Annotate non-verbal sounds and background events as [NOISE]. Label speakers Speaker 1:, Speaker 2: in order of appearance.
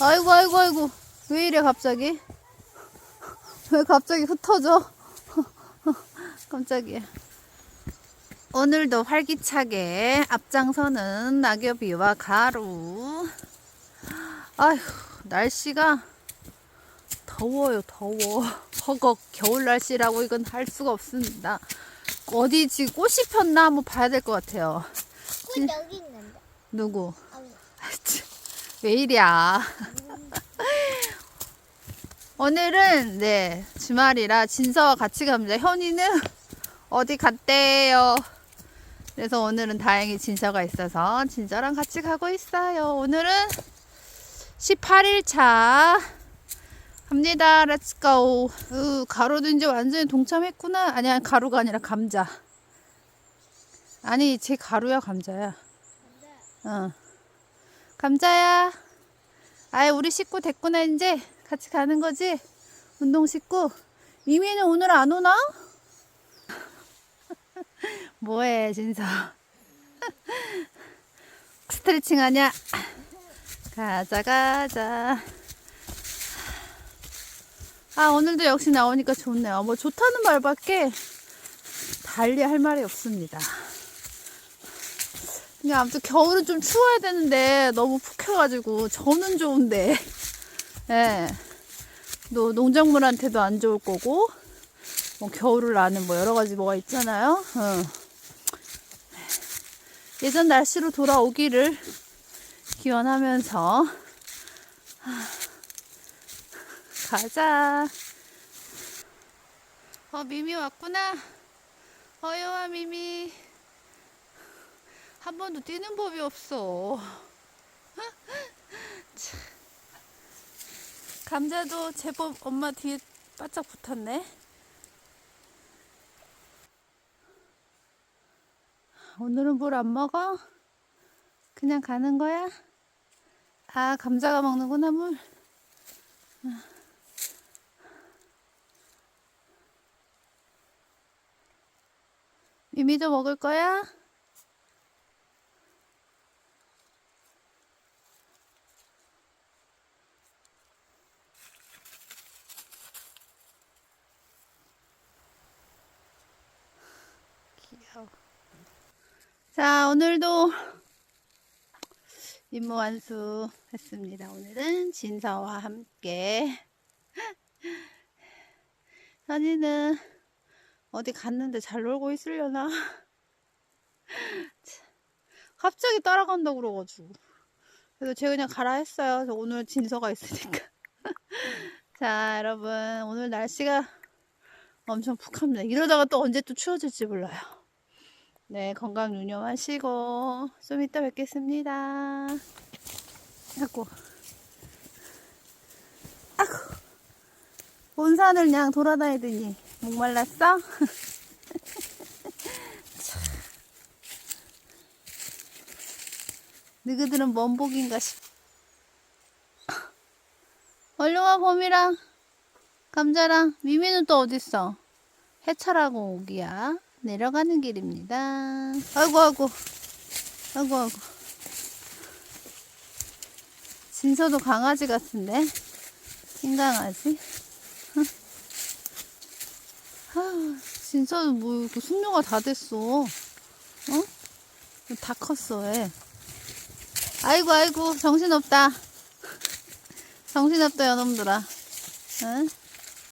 Speaker 1: 아이고 아이고 아이고 왜 이래 갑자기? 왜 갑자기 흩어져? [LAUGHS] 깜짝이야. 오늘도 활기차게 앞장서는 낙엽이와 가루. 아휴 날씨가 더워요 더워. 허걱 겨울 날씨라고 이건 할 수가 없습니다. 어디 지금 꽃이 폈나 한번 봐야 될 것 같아요.
Speaker 2: 꽃 여기 있는데.
Speaker 1: 누구? 왜 이랴. [LAUGHS] 오늘은 네 주말이라 진서와 같이 갑니다. 현이는 어디 갔대요. 그래서 오늘은 다행히 진서가 있어서 진서랑 같이 가고 있어요. 오늘은 18일 차 갑니다. 렛츠고. 으, 가루도 이제 완전히 동참했구나. 아니야 가루가 아니라 감자. 아니 제 가루야 감자야. 어. 감자야. 아이, 우리 식구 됐구나, 이제. 같이 가는 거지? 운동 식구. 미미는 오늘 안 오나? [LAUGHS] 뭐해, 진서. [LAUGHS] 스트레칭 하냐? 가자, 가자. 아, 오늘도 역시 나오니까 좋네요. 뭐, 좋다는 말밖에 달리 할 말이 없습니다. 근데 아무튼 겨울은 좀 추워야 되는데 너무 푹 혀가지고 저는 좋은데 [LAUGHS] 예. 또 농작물한테도 안 좋을 거고 뭐 겨울을 아는 뭐 여러 가지 뭐가 있잖아요. 어. 예전 날씨로 돌아오기를 기원하면서 하, 가자. 어 미미 왔구나. 어여와 미미. 한 번도 뛰는 법이 없어. [LAUGHS] 참. 감자도 제법 엄마 뒤에 바짝 붙었네. 오늘은 물안 먹어? 그냥 가는 거야? 아, 감자가 먹는구나, 물. 미미도 먹을 거야? 자, 오늘도 임무 완수 했습니다. 오늘은 진서와 함께. 현이는 어디 갔는데 잘 놀고 있으려나? 참, 갑자기 따라간다고 그러가지고. 그래서 제가 그냥 가라 했어요. 그래서 오늘 진서가 있으니까. [LAUGHS] 자, 여러분. 오늘 날씨가 엄청 푹합니다. 이러다가 또 언제 또 추워질지 몰라요. 네, 건강 유념하시고 좀 이따 뵙겠습니다. 아고, 아고, 온 산을 그냥 돌아다니더니 목말랐어? 참. [LAUGHS] 너희들은 뭔 복인가 싶. 얼른 와 봄이랑 감자랑 미미는 또 어딨어? 해찰하고 오기야. 내려가는 길입니다. 아이고, 아이고. 아이고, 아이고. 진서도 강아지 같은데? 흰강아지? 응? 아, 진서는 뭐, 이렇게 숙녀가 다 됐어. 어? 다 컸어, 애. 아이고, 아이고, 정신없다. [LAUGHS] 정신없다, 여놈들아. 응?